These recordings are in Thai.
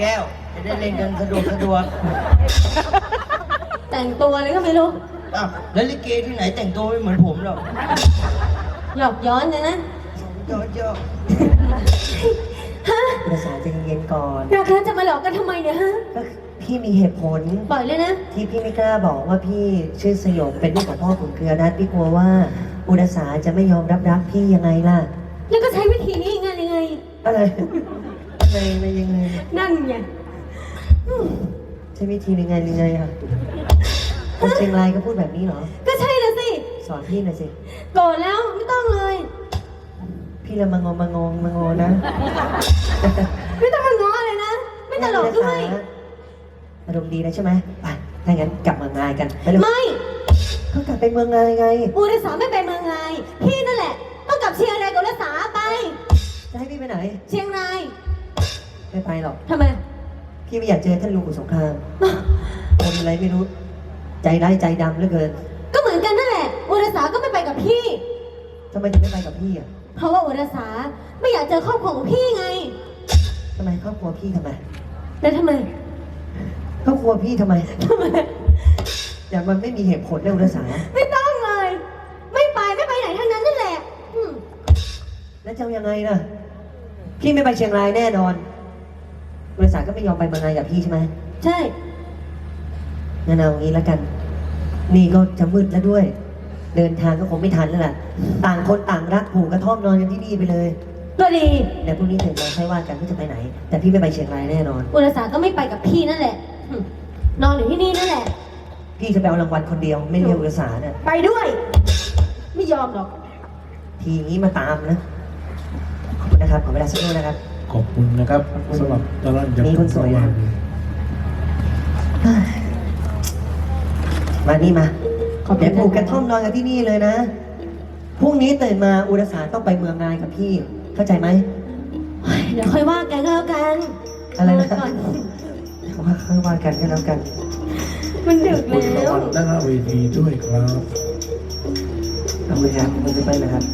แก้ว จะได้เล่นกันสะดวกสะดวกแต่งตัวอะไรก็ไม่รู้ อ้าวแล้วลิเกที่ไหนแต่งตัวไม่เหมือนผมหรอกหยอกย้อนเลยนะยอดยอดฮะภาษาใจเย็นๆก่อนราคาจะมาหลอกกันทำไมเนี่ยฮะ ก็พี่มีเหตุผล ปล่อยเลยนะ ที่พี่ไม่กล้าบอกว่าพี่ชื่อสยมเป็นลูกของพ่อขุนเกลือนัดพี่กลัวว่าอุดสาจะไม่ยอมรับรักพี่ยังไงล่ะ แล้วก็ใช้วิธีนี้ยังไงยังไง อะไรอะ ไรอะไรยังไงนั่นไงใช้วิธียังไงยังไงอะคนเชียงรายก็พูดแบบนี้เหรอ ก็ใช่นะสิ สอนพี่หน่อยสิ โกรธแล้วไม่ต้องเลย พี่ละมางงมางงมางงนะ ไม่ต้องมาง้อเลยนะ ไม่ตลกด้วยอารมณ์ดีนะใช่ไหมไปถ้างั้นกลับเมืองงายกันไปเลยไม่ก็กลับไปเมืองงายไงอุรสาไม่ไปเมืองไงพี่นั่นแหละ ต้องกลับเชียงรายกับอุรสาไป จะให้พี่ไปไหน เชียงราย ไม่ไปหรอก ทำไม พี่ไม่อยากเจอท่านลุงขุนสงครามคนอะไรไม่รู้ ใจร้ายใจดำเหลือเกินก็เหมือนกันนั่นแหละ อุรสาก็ไม่ไปกับพี่ ทำไมถึงไม่ไปกับพี่อะเพราะว่าอุรสาไม่อยากเจอครอบครัวของพี่ไง ทำไมครอบครัวพี่ทำไมแล้วทำไมครอบครัวพี่ทำไม ทำไม อย่างมันไม่มีเหตุผลในอุรสาไม่ต้องเลย ไม่ไปไม่ไปไหนทั้งนั้นนั่นแหละอืมแล้วจะเอายังไงล่ะ พี่ไม่ไปเชียงรายแน่นอน อุรสาก็ไม่ยอมไปเมืองงายกับพี่ใช่ไหมใช่งั้นเอางี้แล้วกัน นี่ก็จะมืดแล้วด้วย เดินทางก็คงไม่ทันแล้วล่ะ ต่างคนต่างรักผูกกระท่อมนอนกันที่นี่ไปเลยก็ดีเดี๋ยวพรุ่งนี้ถึงมาค่อยว่ากันว่าจะไปไหน แต่พี่ไม่ไปเชียงรายแน่นอน อุรสาก็ไม่ไปกับพี่นั่นแหละอืมนอนอยู่ที่นี่นั่นแหละ พี่จะไปเอารางวัลคนเดียวไม่เรียกอุรสาเนี่ยไปด้วย ไม่ยอมหรอก ทีนี้มาตามนะขอบคุณนะครับขอเวลาสักครู่นะครับ ขอบคุณนะครับสำหรับตลอดจากนี่คนสวยนะมานี่มาขอบคุณ เดี๋ยวผูกกระท่อมนอนกันที่นี่เลยนะ พรุ่งนี้ตื่นมาอุรสาต้องไปเมืองงานกับพี่ เข้าใจไหมเดี๋ยวค่อยว่ากันก็แล้วกันอะไรนะนก่อนว่าค่อยว่ากันก็แล้วกัน มันดึกคุณแล้รางววัลด้านหน้าเวทีด้วยครับเอาเลยครับมันจะไปนะครับ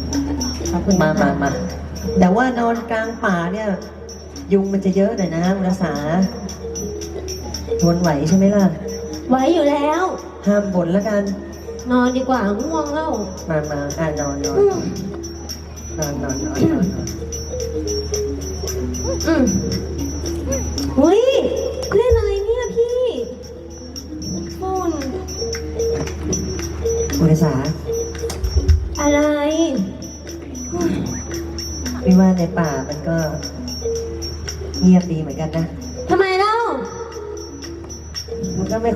มามามา แต่ว่านอนกลางป่าเนี่ย ยุงมันจะเยอะหน่อยนะอุรสาทนไหวใช่ไหมล่ะไหวอยู่แล้ว ห้ามบ่นแล้วกัน นอนดีกว่าง่วงแล้วมามาอ่านอนนอนอืมนอนนอนนอนนอนนอนอืม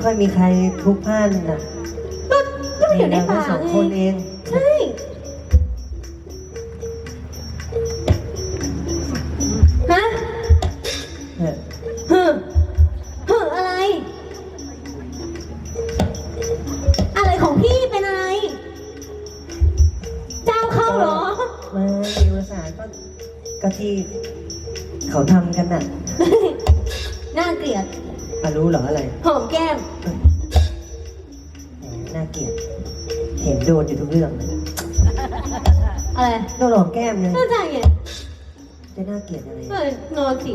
ค่อยมีใครพลุกพล่านนะก็ก็อยู่ในเราแค่ป่าสองไงคนเอง อะรู้เหรออะไรหอมแก้ม แหมน่าเกลียด เห็นโดนอยู่ทุกเรื่องเลยอะไรโดนหลอกแก้มเลยน่าใจไงจะน่าเกลียดอะไรเออนอนสิ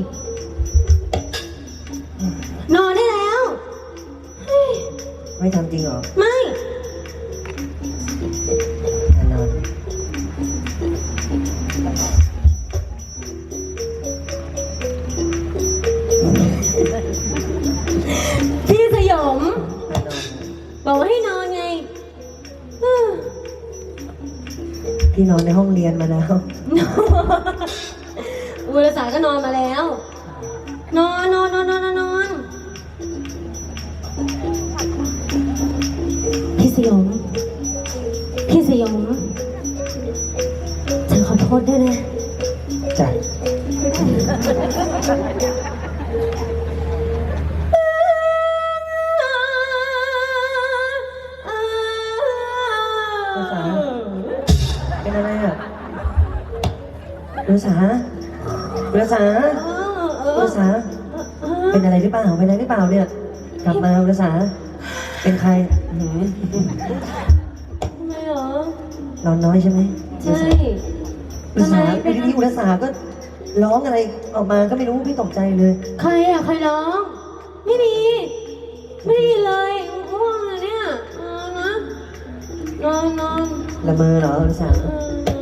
นอนได้แล้ว เฮ้ยไม่ทำจริงเหรอ ไม่ พี่นอนในห้องเรียนมาแล้วอุรสาก็นอนมาแล้ว นอนนอนนอนนอนนอนนอนพี่สยมพี่สยมฉันขอโทษด้วยนะจ้ะ ภาษาภาษา เป็นอะไรหรือเปล่า เป็นอะไรหรือเปล่าเนี่ย กลับมาภาษา เป็นใครอื้อหือทำไมเหรอ นอนน้อยใช่ไหมใช่อุตทำไมสาหเป็นอยู่ดีๆอุตสาหก็ร้องอะไรออกมาก็ไม่รู้พี่ตกใจเลย ใครอะใครร้อง ไม่มี ไม่ได้ยินเลยง่วงเลยเนี่ยนอนนะนอนนอนละเมอเหรออุตสาหเออ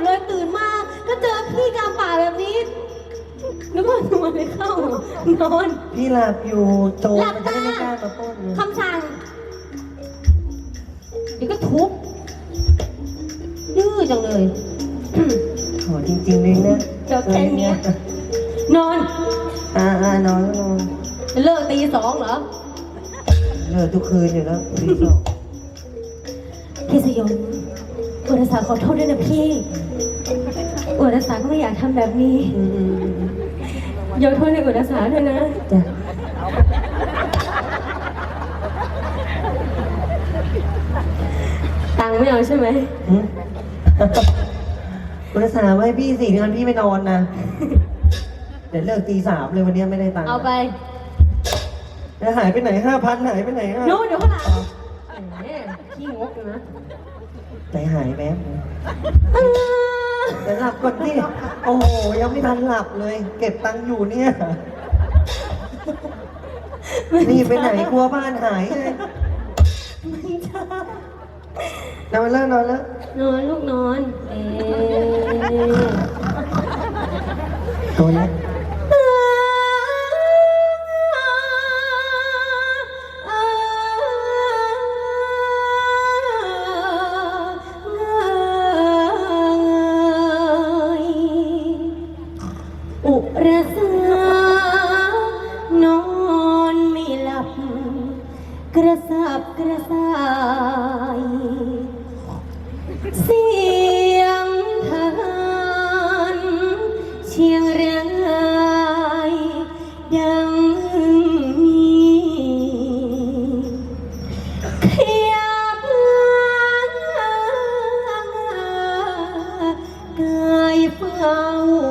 ดเลยตื่นมาก็เจอพี่กลางป่าแบบนี้นึกว่าตัวอะไรเข้านอน พี่หลับอยู่โจรหลับมันจะตาได้ไม่กล้ามาปล้นไงคำสั่งเดี๋ยวก็ทุบดื้อจังเลยโหจริงๆเลยนะเจอแค่เนี้ย นอนอ่าอ่านอนก็นอนเลิกตีสองเหรอเลิกทุกคืนอยู่แล้วรีสอร์ทพี่สยม อุรสาขอโทษด้วยนะพี่อุรสาก็ไม่อยากทำแบบนี้อืมอืมอืมยกโทษให้อุรสาด้วยนะ จ้ะตังค์ไม่เอาใช่ไหมหืมคุณสาว่าให้พี่สี่งานพี่ไม่นอนนะ เดี๋ยวเลิกตีสามเลยวันนี้ไม่ได้ตังค์เอาไป แล้วหายไปไหนห้าพันหายไปไหนอะโน้ตเดี๋ยวข้างหลังแหมขี้งกอยู่นะ ใจหายแป๊บเดี๋ยวหลับก่อนดิโอ้โห ยังไม่ทันหลับเลย เก็บตังค์อยู่เนี่ย นี่ไปไหนกลัวบ้านหายเลยไม่ใช่นอนแล้วนอนแล้วนอนลูกนอน เอ๊ตัวเล็ก ระสานอนไม่หลับ กระสับกระส่าย เสียงทหารเชียงรายดังมีเขียบกายเฝ้า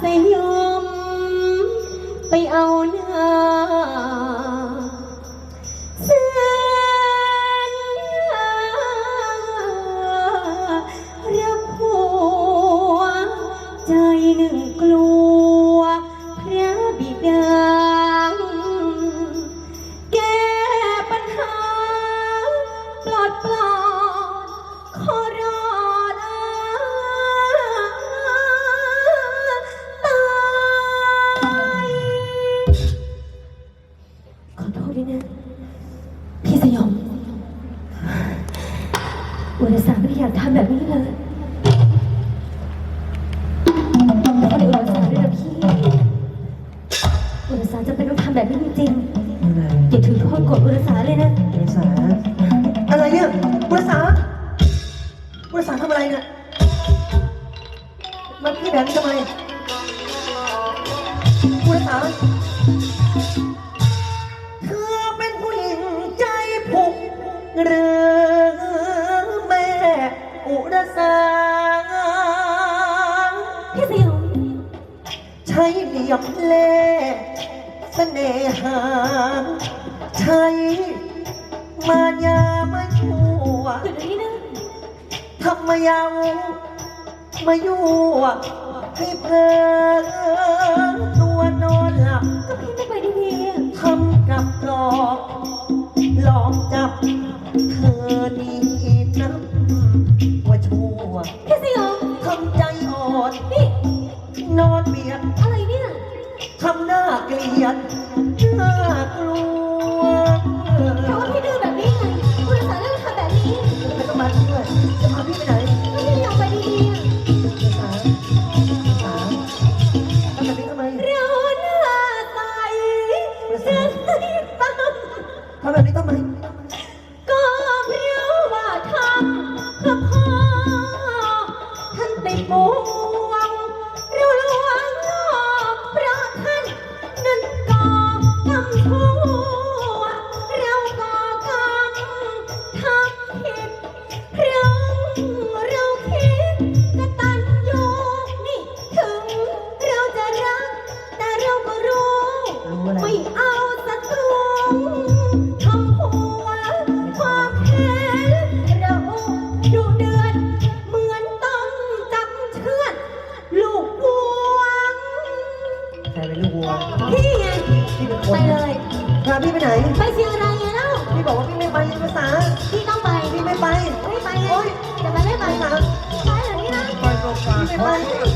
สย แบบนี้จริงอะไรๆอย่าถือโทษโกรธอุรสาเลยนะบุรษาอะไรเนี่ยบุรษาบุรษาทำอะไรเนี่ยมาพี่แบบนี้ทำไมบุรษาเธอเป็นผู้หญิงใจผุกหรือแม่อุรสา พี่สยอง ใช้เหลี่ยมเล่ห์เใช้มายามาชั่วทำมายาวมายั่วให้เพลินตัวนาพี่ไปไหน ไปเชียงรายไงเล่าพี่บอกว่าพี่ไม่ไปภาษา พี่ต้องไปพี่ไม่ไป ไม่ไปไงจะไปไม่ไปภาษาไปอย่างนี้นะ ไปโรงพยาบาลเขา